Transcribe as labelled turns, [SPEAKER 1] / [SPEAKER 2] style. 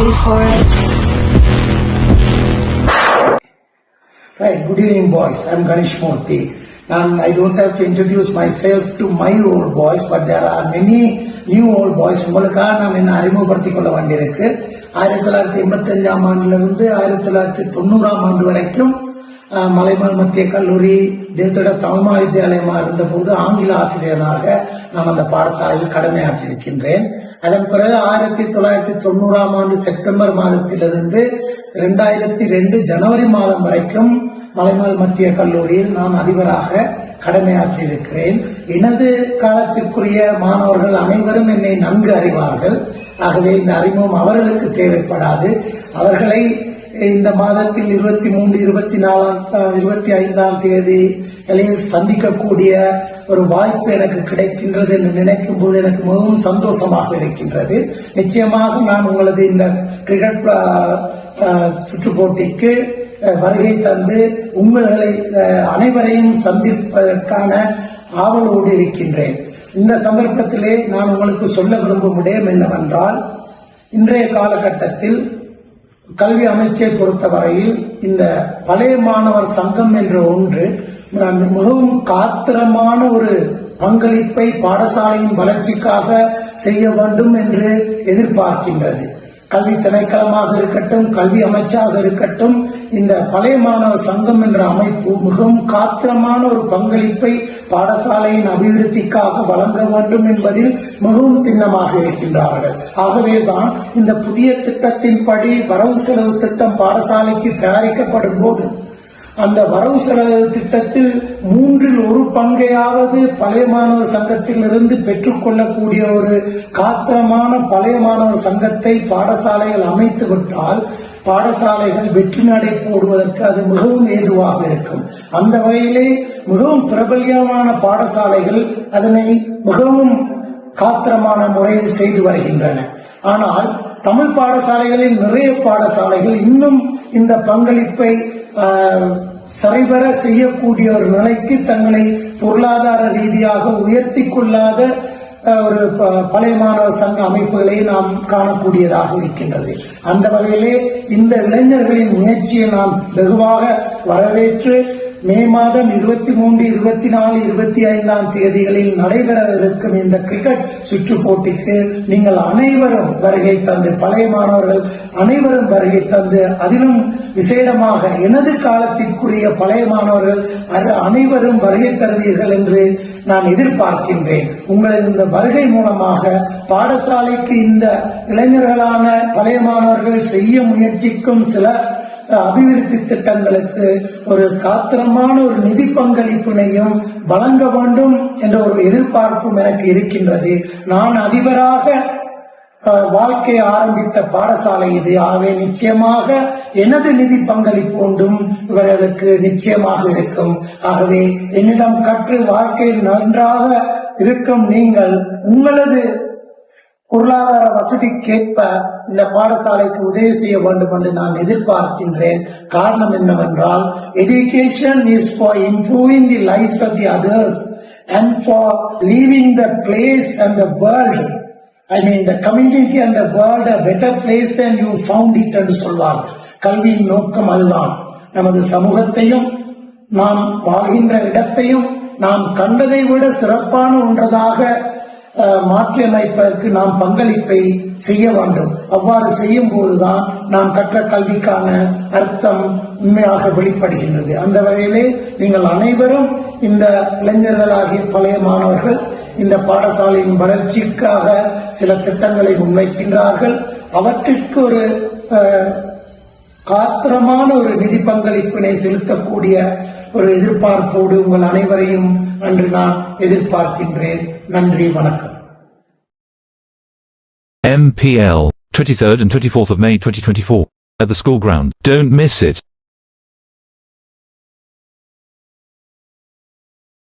[SPEAKER 1] ready for it?
[SPEAKER 2] Right, good evening boys, I'm Ganesh Murthy. Um, I don't have to introduce myself to my old boys, but there are many new old boys. உங்களுக்காக நான் என்ன அறிமுகப்படுத்திக் கொள்ள வேண்டியிருக்கு ஆயிரத்தி தொள்ளாயிரத்தி எண்பத்தி அஞ்சாம் ஆண்டிலிருந்து ஆயிரத்தி தொள்ளாயிரத்தி தொண்ணூறாம் ஆண்டு வரைக்கும் மலைமல் மத்திய கல்லூரி தேவத்தோட தமிழ் மகாவித்தியாலயமா இருந்தபோது ஆங்கில ஆசிரியராக நான் அந்த பாடசாலையில் கடமையாற்றிருக்கின்றேன் அதன் பிறகு ஆயிரத்தி தொள்ளாயிரத்தி தொண்ணூறாம் ஆண்டு செப்டம்பர் மாதத்திலிருந்து இரண்டாயிரத்தி ரெண்டு ஜனவரி மாதம் வரைக்கும் மலைமல் மத்திய கல்லூரியில் நான் அதிபராக கடமையாற்றியிருக்கிறேன். எனது காலத்திற்குரிய மாணவர்கள் அனைவரும் என்னை நன்கு அறிவார்கள். ஆகவே இந்த அறிமுகம் அவர்களுக்கு தேவைப்படாது. அவர்களை இந்த மாதத்தில் இருபத்தி மூன்று இருபத்தி நாலாம் இருபத்தி ஐந்தாம் தேதி சந்திக்கக்கூடிய ஒரு வாய்ப்பு எனக்கு கிடைக்கின்றது என்று நினைக்கும் போது எனக்கு மிகவும் சந்தோஷமாக இருக்கின்றது. நிச்சயமாக நான் உங்களது இந்த கிரிக்கெட் சுற்று போட்டிக்கு வருகை தந்து உங்களை அனைவரையும் சந்திப்பதற்கான ஆவலோடு இருக்கின்றேன். இந்த சந்தர்ப்பத்திலே நான் உங்களுக்கு சொல்ல விரும்பும் விடயம் என்னவென்றால் இன்றைய காலகட்டத்தில் கல்வி அமைச்சை பொறுத்தவரையில் இந்த பழைய மாணவர் சங்கம் என்ற ஒன்று மிகவும் காத்திரமான ஒரு பங்களிப்பை பாடசாலையின் வளர்ச்சிக்காக செய்ய வேண்டும் என்று எதிர்பார்க்கின்றது. கல்வி திணைக்களமாக இருக்கட்டும் கல்வி அமைச்சாக இருக்கட்டும் இந்த பழைய மாணவர் சங்கம் என்ற அமைப்பு மிகவும் காத்திரமான ஒரு பங்களிப்பை பாடசாலையின் அபிவிருத்திக்காக வழங்க வேண்டும் என்பதில் மிகவும் திண்ணமாக இருக்கின்றார்கள். ஆகவேதான் இந்த புதிய திட்டத்தின்படி வரவு செலவு திட்டம் பாடசாலைக்கு தயாரிக்கப்படும் போது அந்த வரவு செலவு திட்டத்தில் மூன்றில் ஒரு பங்கையாவது பழைய மாணவர் சங்கத்திலிருந்து பெற்றுக்கொள்ளக்கூடிய ஒரு காத்திரமான பழைய மாணவர் சங்கத்தை பாடசாலைகள் அமைத்து விட்டால் பாடசாலைகள் வெற்றி நடை போடுவதற்கு அது மிகவும் ஏதுவாக இருக்கும். அந்த வகையிலே மிகவும் பிரபல்யமான பாடசாலைகள் அதனை மிகவும் காத்திரமான முறையில் செய்து வருகின்றன. ஆனால் தமிழ் பாடசாலைகளில் நிறைய பாடசாலைகள் இன்னும் இந்த பங்களிப்பை சரிவர செய்யக்கூடிய ஒரு நிலைக்கு தங்களை பொருளாதார ரீதியாக உயர்த்தி கொள்ளாத ஒரு ப- பழைய மாணவர் சங்க அமைப்புகளை நாம் காணக்கூடியதாக இருக்கின்றது. அந்த வகையிலே இந்த இளைஞர்களின் முயற்சியை நாம் வெகுவாக வரவேற்று மே மாதம் இருபத்தி மூன்று இருபத்தி நாலு இருபத்தி ஐந்தாம் தேதிகளில் நடைபெறவிருக்கும் இந்த கிரிக்கெட் சுற்று போட்டிக்கு நீங்கள் அனைவரும் வருகை தந்து பழைய மாணவர்கள் அனைவரும் வருகை தந்து அதிலும் விசேடமாக எனது காலத்திற்குரிய பழைய மாணவர்கள் அனைவரும் வருகை தருவீர்கள் என்று நான் எதிர்பார்க்கின்றேன். உங்களது இந்த வருகை மூலமாக பாடசாலைக்கு இந்த இளைஞர்களான பழைய மாணவர்கள் செய்ய முயற்சிக்கும் சில அபிவிருத்தி திட்டங்களுக்கு ஒரு காத்திரமான ஒரு நிதி பங்களிப்பினையும் வழங்க வேண்டும் என்ற ஒரு எதிர்பார்ப்பும் எனக்கு இருக்கின்றது. நான் அதிபராக அஹ், ஆரம்பித்த பாடசாலை இது. ஆகவே நிச்சயமாக எனது நிதி பங்களிப்பு ஒன்றும் இவர்களுக்கு நிச்சயமாக இருக்கும். ஆகவே என்னிடம் கற்று வாழ்க்கையில் நன்றாக இருக்கும் நீங்கள் உங்களது பொருளாதார வசதிக்கேற்ப இந்த பாடசாலைக்கு உதவி செய்ய வேண்டும் என்று நான் எதிர்பார்க்கின்றேன். காரணம் என்னவென்றால் education is for improving the life of the others and for leaving the place and the world I mean the community and the world better place and you found it என்று சொல்வார் கல்வியின் நோக்கம் அதுதான். நமது சமூகத்தையும் நாம் வாழ்கின்ற இடத்தையும் நாம் கண்டதை விட சிறப்பான ஒன்றதாக மாற்றியமைப்பதற்கு நாம் பங்களிப்பை செய்ய வேண்டும். அவ்வாறு செய்யும் போதுதான் நாம் கற்ற கல்விக்கான அர்த்தம் உண்மையாக வெளிப்படுகின்றது. அந்த வகையிலே நீங்கள் அனைவரும் இந்த இளைஞர்களாகிய பழைய மாணவர்கள் இந்த பாடசாலையின் வளர்ச்சிக்காக சில திட்டங்களை முன்வைக்கின்றார்கள். அவற்றிற்கு ஒரு காத்திரமான ஒரு நிதி பங்களிப்பினை செலுத்தக்கூடிய ஒரு எதிர்பார்ப்போடு உங்கள் அனைவரையும் அன்று நான் எதிர்பார்க்கின்றேன் நன்றி வணக்கம்
[SPEAKER 3] MPL, 23rd and 24th of May 2024, at the school ground. Don't miss it.